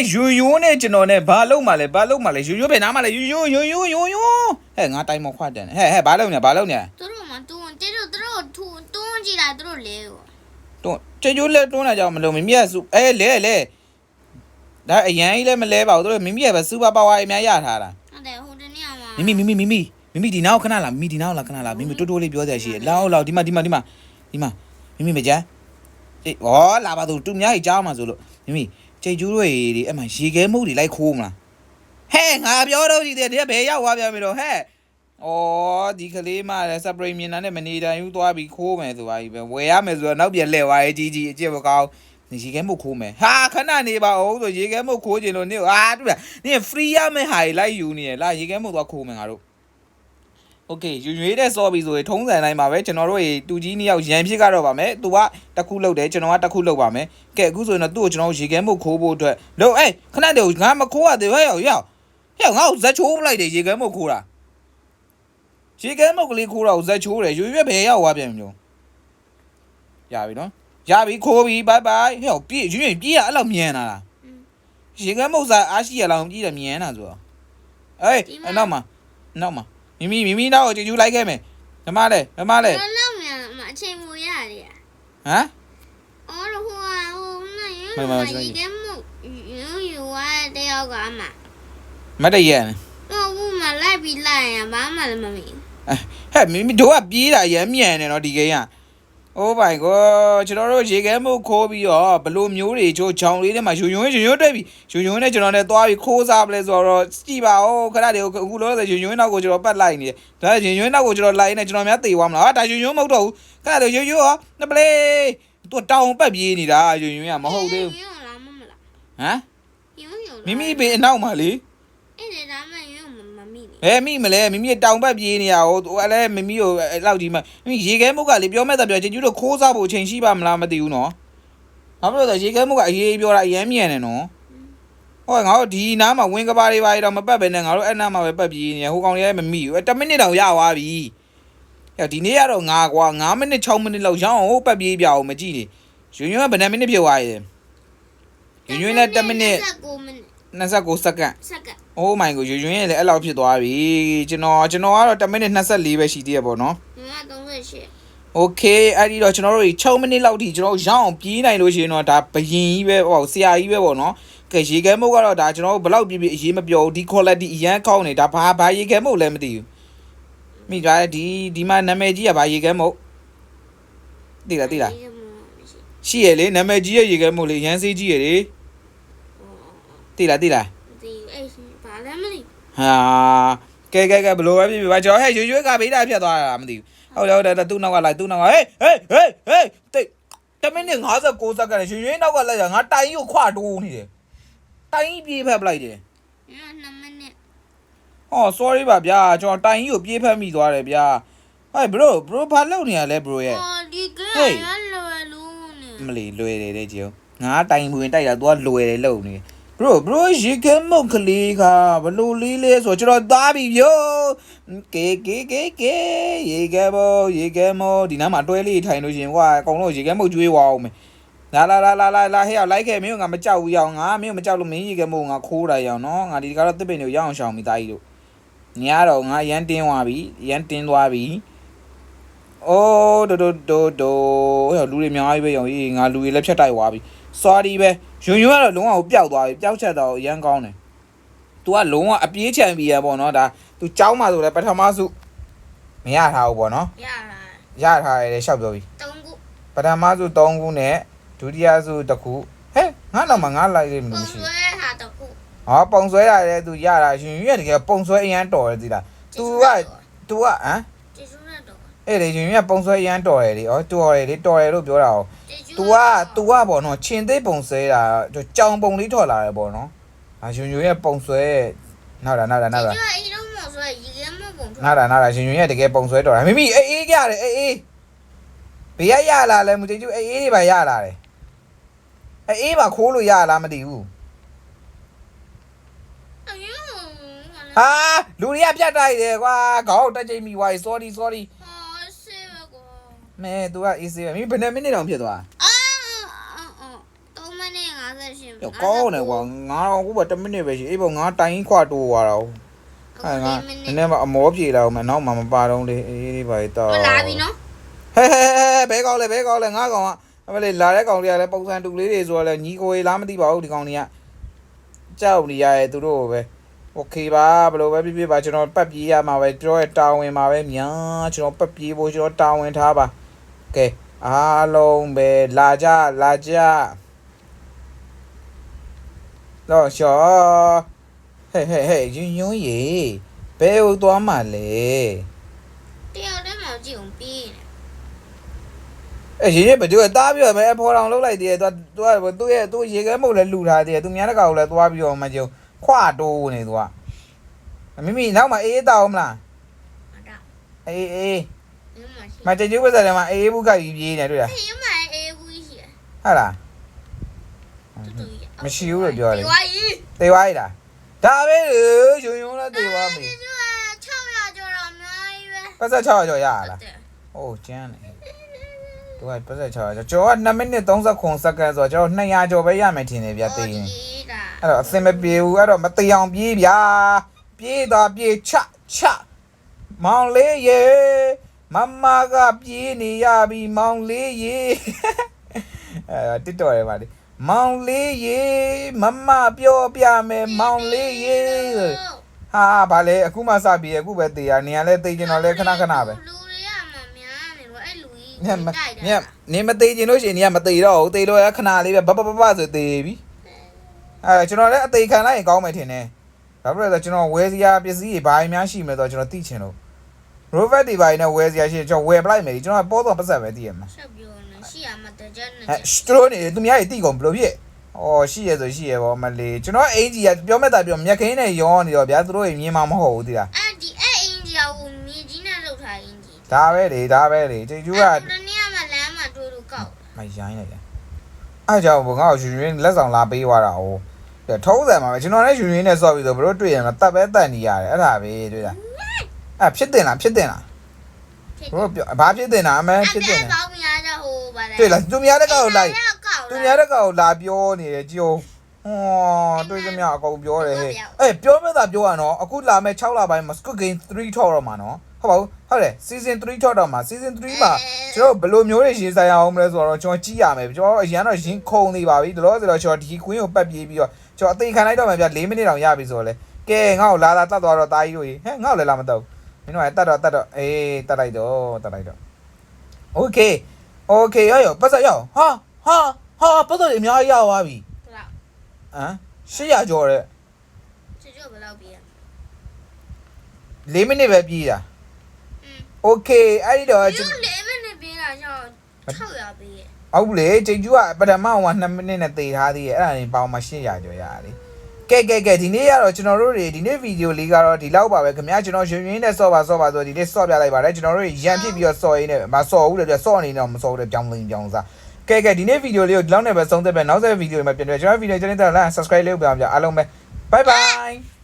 အဲ့ယွန်းယွန်းနဲ့ကျွန်တော်နဲ့ဘာလုံးမှလဲဘာလုံးမှလဲယွန်းယွန်းပဲနားမှလဲယွန်းယွန်းယွန်းယွန်းယွန်းယွန်းဟဲ့ငါတိုင်မခွတ်တယ်ဟဲ့ဟဲ့ဘာလုံးနေဘာလုံးနေသူတို့မှတွန်းတေတို့သူတို့ထူတွန်းကြည့်လိုက်သူတို့လဲကိုတွန်းချေကျိုးလက်တွန်းလာကြအောင်မလုံးမမြတ်စုအဲလဲလဲဒါအရန်ကြီးလည်းမလဲပါဘူးတို့မိမိရဲ့ပဲစူပါပါဝါအများရထားတာဟုတ်တယ်ဟိုတနေ့ကမှမိမိမိမိမိမိမိမိဒီနောက်ခဏလာမိမိဒီနောက်လာခဏလာမိမိတိုးတိုးလေးပြောစရာရှိတယ်လောက်လောက်ဒီမှာဒီမှာဒီမှာဒီမှာမိမိမကြမ်းအေးဩလာပါသူတူများကြီးကြားမှာဆိုလို့မိမိ ချေကျိုးတွေဒီအဲ့မှာရေခဲမုတ်တွေလိုက်ခိုးမလားဟဲ့ငါပြောတော့ရှိတယ်ဒီကဘယ်ရောက်သွားပြန်ပြီတော့ဟဲ့ဩဒီကလေးမလည်းစပရိတ်မြင်တာနဲ့မနေတိုင်းယူသွားပြီးခိုးမယ်ဆိုပါကြီးပဲဝယ်ရမယ်ဆိုတော့နောက်ပြန်လှည့်သွားရေးကြီးကြီးအကျင့်မကောင်းနေရေခဲမုတ်ခိုးမယ်ဟာခဏနေပါအောင်ဆိုရေခဲမုတ်ခိုးခြင်းလို့နေဟာတူလားနေ free ရမယ်ဟာကြီးလိုက်ယူနေရလားရေခဲမုတ်သွားခိုးမယ်ငါတို့ โอเคယူရွေးတဲ့စောပြီဆိုရင်ထုံးစံတိုင်းပါပဲကျွန်တော်တို့ရေတူကြီးနှစ်ယောက်ရန်ဖြစ်ကတော့ပါမယ်သူကတစ်ခုလောက်တယ်ကျွန်တော်ကတစ်ခုလောက်ပါမယ်ကဲအခုဆိုရင်တော့သူ့ကိုကျွန်တော်ရေခဲမှုတ်ခိုးဖို့အတွက်လို့အေးခဏတည်းငါမခိုးရသေးဘူးဟဲ့ရောက်ရောက်ဟဲ့ငါ့ကိုဇက်ချိုးပလိုက်တယ်ရေခဲမှုတ်ခိုးတာရေခဲမှုတ်ကလေးခိုးတာကိုဇက်ချိုးတယ်ရွေရွေဘယ်ရောက်သွားပြန်ပြီလို့ရပြီနော်ရပြီခိုးပြီဘိုင်ဘိုင်ဟဲ့ပြေးရွေပြေးရအဲ့လောက်မြန်လာလားရေခဲမှုတ်စားအားရှိရလောက်ပြေးတယ်မြန်တာဆိုတော့အေးအနောက်မှာနောက်မှာ မိမိမိမိနောက်ကိုကြည့်ကျူးလိုက်ခဲ့မယ်ဓမ္မလဲဓမ္မလဲတော့လောက်မြန်အအချိန်မူရတယ်ဟမ်အော်ဟိုဟိုနိုင်ရမှန်ပါပါကျွန်တော်ဒီကမှုယူယူရတဲ့တယောက်ကမှမတ်တရန်ဟိုဘူးမလိုက်ပြီးလိုက်ရင်ဘာမှလည်းမမီဟဲ့မိမိတို့ကပြေးတာရမ်းမြန်နေတော့ဒီကိန်းက အိုးပိုင်ကိုကျွန်တော်တို့ရေခဲမှုခိုးပြီးတော့ဘလို့မျိုးတွေချိုးချောင်းလေးထဲမှာယူယွန်းယူယွန်းတွေ့ပြီယူယွန်းနဲ့ကျွန်တော်နဲ့သွားပြီးခိုးစားပလဲဆိုတော့ကြည်ပါဦးခဏတည်းအခုလောဆယ်ယူယွန်းနောက်ကိုကျွန်တော်ပတ်လိုက်နေတယ်ဒါယူယွန်းနောက်ကိုကျွန်တော်လိုက်နေကျွန်တော်များတေသွားမလားဟာဒါယူယွန်းမဟုတ်တော့ဘူးခဏတည်းယူယွန်းရောနပလေသူတောင်ပတ်ပြေးနေတာယူယွန်းကမဟုတ်သေးဘူးယူလားမမလားဟမ်ယူယူမိမိပင်အနောက်မှာလေအဲ့ဒါမှယူမမီနေ ဘယ်မိမလဲမိမိတောင်ဘက်ပြေးနေရဟိုဟိုအဲ့လဲမိမိကိုအဲ့လောက်ကြီးမှမိမိရေခဲမုတ်ကလေပြောမဲ့တာပြောချင်ကျူးတို့ခိုးစားဖို့အချိန်ရှိပါမလားမသိဘူးနော်ဘာဖြစ်လို့လဲဆိုရေခဲမုတ်ကအရေးပြောတာအရမ်းမြန်နေနော်ဟောငါတို့ဒီနားမှာဝင်းကပါတွေပါတော့မပတ်ပဲနဲ့ငါတို့အဲ့နားမှာပဲပတ်ပြေးနေရဟိုကောင်လေးလည်းမမိဘူးအဲ့10မိနစ်တောင်ရသွားပြီဟဲ့ဒီနေ့ကတော့ငါကွာ9မိနစ်6မိနစ်လောက်ရအောင်ဟိုပတ်ပြေးပြအောင်မကြည့်နေရွှင်ရွှင်ကဘယ်နှမိနစ်ပြည့်သွားရဲရွှင်ရွှင်လည်း10မိနစ်9မိနစ်29စက္ကန့်စက္ကန့်။ Oh my god ရွရွင်းရဲ့လည်းအဲ့လောက်ဖြစ်သွားပြီ။ကျွန်တော်ကျွန်တော်ကတော့10မိနစ်24ပဲရှိသေးရပေါ့နော်ငါ38။ Okay အဲ့ဒီတော့ကျွန်တော်တို့6မိနစ်လောက်ထိကျွန်တော်ရအောင်ပြေးနိုင်လို့ရှိရင်တော့ဒါဘယင်ကြီးပဲဟောဆရာကြီးပဲပေါ့နော်။ကဲရေခဲမုတ်ကတော့ဒါကျွန်တော်တို့ဘယ်လောက်ပြေးပြေးအရေးမပြောဘူးဒီ quality အရန်ကောင်းနေဒါဘာဘာရေခဲမုတ်လည်းမသိဘူး။မိသားဒီဒီမှာနာမည်ကြီးကဘာရေခဲမုတ်သိလားသိလားရှိရလေနာမည်ကြီးရဲ့ရေခဲမုတ်လေရန်စေးကြီးရလေသိလားသိလားဒီအဲ့ဘာလဲမသိ ဟာကဲကဲကဲဘယ်လိုပဲဖြစ်ဖြစ်ပါကျွန်တော်ဟဲ့ရွရွကဗိဒါဖြတ်သွားတာမသိဘူးဟုတ်တယ်ဟုတ်တယ်သူ့နောက်ကလိုက်သူ့နောက်ကဟေးဟေးဟေးဟေးတိတ်တမိနစ်59စက္ကန့်ရွရွနောက်ကလိုက်တာငါတိုင်ကြီးကိုခွတိုးနေတယ်တိုင်ကြီးပြေးဖက်ပလိုက်တယ်ငါ2မိနစ်ဟော sorry ပါဗျာကျွန်တော်တိုင်ကြီးကိုပြေးဖက်မိသွားတယ်ဗျာဟဲ့ bro bro ဘာလုပ်နေရလဲ bro ရဲ့အော်ဒီကရလွယ်လို့နေမလီလွယ်တယ်တဲ့ကြီးငါတိုင်ဝင်တိုက်တာ तू ကလွယ်တယ်လုံနေ bro bro ရေကမုတ်ကလေးကဘလို့လေးလဲဆိုကျွန်တော်သားပြီဗျိုကေကေကေကေရေကမောရေကမောဒီနားမှာတွဲလေးထိုင်လို့ရှင်ကွာအကုန်လုံးရေကမုတ်ကျွေးဝအောင်မယ်လာလာလာလာလာလာဟဲ့ရောက်လိုက်ခဲ့မင်းကငါမကြောက်ဘူးရအောင်ငါမင်းမကြောက်လို့မင်းရေကမုတ်ငါခိုးတာရအောင်နော်ငါဒီကတော့တစ်ပင်ကိုရအောင်ရှောင်မိသားကြီးတို့ညတော့ငါရန်တင်းသွားပြီရန်တင်းသွားပြီအိုးဒိုဒိုဒိုဒိုဟဲ့လူတွေအများကြီးပဲရောင်ကြီးငါလူတွေလည်းဖြတ်တိုက်သွားပြီ sorry ပဲယွန်းယွန်းကတော့လုံးဝပျောက်သွားပြီပျောက်ချက်တော့အရန်ကောင်းတယ် तू ကလုံးဝအပြေးချန်ပြီးရပေါ့နော်ဒါ तू ကြောင်းမှဆိုလဲပထမစုမရထားဘူးပေါ့နော် ရလာ ရထားရတယ်ရှောက်ပြောပြီ 3ခု ပထမစု3ခုနဲ့ဒုတိယစုတစ်ခုဟဲ့ငါတော့မှငါလိုက်လို့မ ပုံ ရှိ ဆွဲဟာတခု ဟောပုံဆွဲရတယ် तू ရတာယွန်းယွန်းကတကယ်ပုံဆွဲအရန်တော်တယ်သိလား तू က तू ကဟမ် ကျေစုနဲ့တော့ အဲ့လေယွန်းယွန်းကပုံဆွဲအရန်တော်တယ်လေဩတော်တယ်လေတော်တယ်လို့ပြောတာဟောကျေစု तू က तू ကပေါ့နော်ခြင်သိပ်ပုံဆွဲတာကြောင်ပုံလေးထွက်လာတယ်ပေါ့နော်အာယွန်းယွန်းရဲ့ပုံဆွဲနောက်တာနောက်တာနောက်တာကျေစုအဲ့တော့မဆွဲရေကမပုံထွက်နားတာနားတာရှင်ရှင်ရဲ့တကယ်ပုံဆွဲတော်တာမိမိအေးအေးကြတယ်အေးအေးဘေးရရလာလဲမသိဘူးအေးအေးတွေပါရလာတယ်အေးအေးပါခိုးလို့ရလားမသိဘူးအယုံဟာလူတွေကပြတ်တိုက်တယ်ကွာခေါင်းတက်ချိန်မိသွားပြီ sorry sorry ဟောဆေးပဲကွာ မဲ तू ကအေးစေးပဲမိဘယ်နှမိနစ်တောင်ဖြစ်သွား အာအော်3မိနစ် 58 ရောကောင်းတယ်ကွာငါတော့အခုပဲ10မိနစ်ပဲရှိအေးပေါ့ငါတိုင်းခွာတိုးသွားတာဟုတ်အဲငါနည်းနည်းမှအမောပြေလာအောင်မယ်နောက်မှမပါတော့လေအေးပါတော့ မလာပြီနော် ဟဲဟဲဟဲဘဲကောင်းလဲဘဲကောင်းလဲငါကောင်ကအမလေးလာတဲ့ကောင်တွေကလည်းပုံစံတူလေးတွေဆိုတော့လဲညီကိုကြီးလားမသိပါဘူးဒီကောင်တွေကကြောက်နေရရဲ့သူတို့ပဲโอเคပါဘယ်လိုပဲဖြစ်ဖြစ်ပါကျွန်တော်ပတ်ပြေးရမှာပဲကျွန်တော်ရဲ့တာဝန်မှာပဲများကျွန်တော်ပတ်ပြေးဖို့ကျွန်တော်တာဝန်ထားပါ ကဲအားလုံးပဲလာကြလာကြတော့ရှောဟဲ့ဟဲ့ဟဲ့ယွန်းယွန်းရေဘဲဟုတ်သွားမှာလဲတယောက်တည်းမှကြည့်အောင်ပြီးနေအဲ့ရေရေဘယ်သူကတားပြီးတော့မဲအဖော်တော်လောက်လိုက်တည်းသူကသူကသူ့ရဲ့သူ့ရေခဲမုတ်လည်းလူထားတည်းသူများတကောင်လည်းသွားပြီးတော့မကြုံခွာတိုးနေသူကမိမိနောက်မှအေးတောက်မလားအတာအေးအေးဒီ မှာရှိမတကျူးပတ်စံထဲမှာအေးဘူးကကြီးပြေးနေတွေ့လားဟေးမအေးဘူးရှိတယ်ဟုတ်လားတူတူမရှိဘူးလို့ပြောတယ်ဒီဝါကြီးသေသွားရလားဒါပဲလေယုံယုံလည်းသေသွားပြီဒီက600ကျော်တော့အများကြီးပဲပတ်ဆက်600ကျော်ရလားတယ်အိုးကျန်းနေသူကပတ်ဆက်600ကျော်ကျော်က2မိနစ်39စက္ကန့်ဆိုတော့ကျွန်တော်200ကျော်ပဲရမယ်ထင်တယ်ဗျသေရင်ကြီးတာအဲ့တော့အစင်မပြေဘူးအဲ့တော့မတေအောင်ပြေးဗျာပြေးတော့ပြေးချချမောင်လေးရေ မမကပြေးနေရပြီမောင်လေးရေအဲတစ်တော်ရပါလေမောင်လေးရေမမပြောပြမယ်မောင်လေးရေဟာဗာလေအခုမှစပြေးအခုပဲတေရနေရလဲတေကျင်တော့လဲခဏခဏပဲလူတွေကမများနေလို့အဲ့လူကြီးညက်မတိုက်တယ်ညက်နေမသေးကျင်လို့ရှိရင်နေကမသေးတော့ဘူးသေးတော့ရခဏလေးပဲဘဘဘဘဆိုသေးပြီအဲကျွန်တော်လည်းအသေးခံလိုက်ရင်ကောင်းမယ်ထင်တယ်ဒါပေမဲ့ကျွန်တော်ဝယ်စရာပစ္စည်းတွေဘာတွေများရှိမလဲတော့ကျွန်တော်သိချင်လို့ Rovet တွေဘာတွေနဲ့ဝယ်စရာရှိရင်ကျွန်တော်ဝယ်ပလိုက်မယ်ဒီကျွန်တော်ပေါ်တော့ပတ်သက်ပဲသိရမှာဆက်ပြောနေရှိရမှာတကြက်နဲ့အဲစထရိုးနေသူများတွေတိကုန်ဘလို့ဖြစ်အော်ရှိရဆိုရှိရပေါ့မလေးကျွန်တော်အင်ကြီးကပြောမဲ့တာပြောမြက်ခင်းနဲ့ရောနေတော့ဗျာသူတို့မြင်မှာမဟုတ်ဘူးသိလားအဲ့ဒီအဲ့အင်ဂျီကိုမြေကြီးနဲ့လှုပ်ထားအင်ဂျီဒါပဲလေဒါပဲလေကျေကျူးကအဲ့ဒီနေ့ကမှလမ်းမှာတွေ့လို့ကောက်မရိုင်းလိုက်တယ်အားကြောင့်ဘငါ့ကိုရွှေရွှင်းလက်ဆောင်လာပေးသွားတာ哦ထုံးစံမှာပဲကျွန်တော်လည်းရွှေရွှင်းနဲ့ဆော့ပြီးဆိုဘလို့တွေ့ရင်မတတ်ပဲတတ်နေရတယ်အဲ့ဒါပဲတွေ့လား အဲ့ဖြစ်တင်လားဖြစ်တင်လားဖြစ်ဘလို့ပြောဘာဖြစ်တင်လားအမဲဖြစ်တင်အဲ့လားပေါင်းများကြဟိုပါလေတွေ့လားသူများတဲ့ကောင်ကိုလိုက်ကောက်သူများတဲ့ကောင်ကိုလာပြောနေတယ်ကြိုးဟောတွေ့သမျှအကုန်ပြောတယ်ဟဲ့အေးပြောမဲ့တာပြောရနော်အခုလာမဲ့6လပိုင်းမှာ Squid Game 3ထောက်တော့မှာနော်ဟုတ်ပါဘူးဟုတ်တယ် season 3ထောက်တော့မှာ season 3မှာကျွန်တော်ဘယ်လိုမျိုးတွေရှင်းဆိုင်အောင်မလဲဆိုတော့ကျွန်တော်ကြည့်ရမယ်ကျွန်တော်အရင်တော့ရင်းခုံနေပါပြီဒါလို့ဆိုတော့ကျွန်တော်ဒီ queen ကိုပတ်ပြေးပြီးတော့ကျွန်တော်အသေးခံလိုက်တော့မှပြ4မိနစ်တောင်ရပြီဆိုတော့လေကဲငါ့ကိုလာလာတတ်သွားတော့တာကြီးတို့ဟဲ့ငါ့ကိုလည်းလာမတော့မ င်းတို့ကတတ်တော့တတ်တော့အေးတတ်လိုက်တော့တတ်လိုက်တော့ okay okay ရောရောပတ်စရောဟာဟာဟာပတ်စတွေအများကြီးရသွားပြီဟုတ်လားဟမ်800ကျော်တဲ့ချစ်ချစ်ဘယ်လောက်ပြီးရ4မိနစ်ပဲပြေးတာอืม okay အဲ့ဒီတော့ယူလေးပဲနေပြီးတာရှောင်း600ပြီးရဟုတ်ဘူးလေချိန်ကျူးကပထမဟိုက2မိနစ်နဲ့တေထားသေးရဲ့အဲ့ဒါနေပေါင်းမှ800ကျော်ရတယ်လေ ကဲကဲကဲဒီနေ့ကတော့ကျွန်တော်တို့တွေဒီနေ့ဗီဒီယိုလေးကတော့ဒီလောက်ပါပဲခင်ဗျာကျွန်တော်ရွှင်ရွှင်နဲ့ဆော့ပါဆော့ပါဆိုဒီနေ့ဆော့ပြလိုက်ပါတယ်ကျွန်တော်တို့ရန်ဖြစ်ပြီးတော့ဆော့ရင်းနဲ့မဆော့ဘူးလေပြဆော့အနေနဲ့မဆော့ဘူးလေကြောင်းလင်းကြောင်းစားကဲကဲဒီနေ့ဗီဒီယိုလေးကိုဒီလောက်နဲ့ပဲဆုံးသက်ပဲနောက်ဆက်ဗီဒီယိုမှာပြန်တွေ့ကျွန်တော်ဗီဒီယိုကျွန်တော်လာ subscribe လုပ်ပြအောင်ကြအားလုံးပဲ bye bye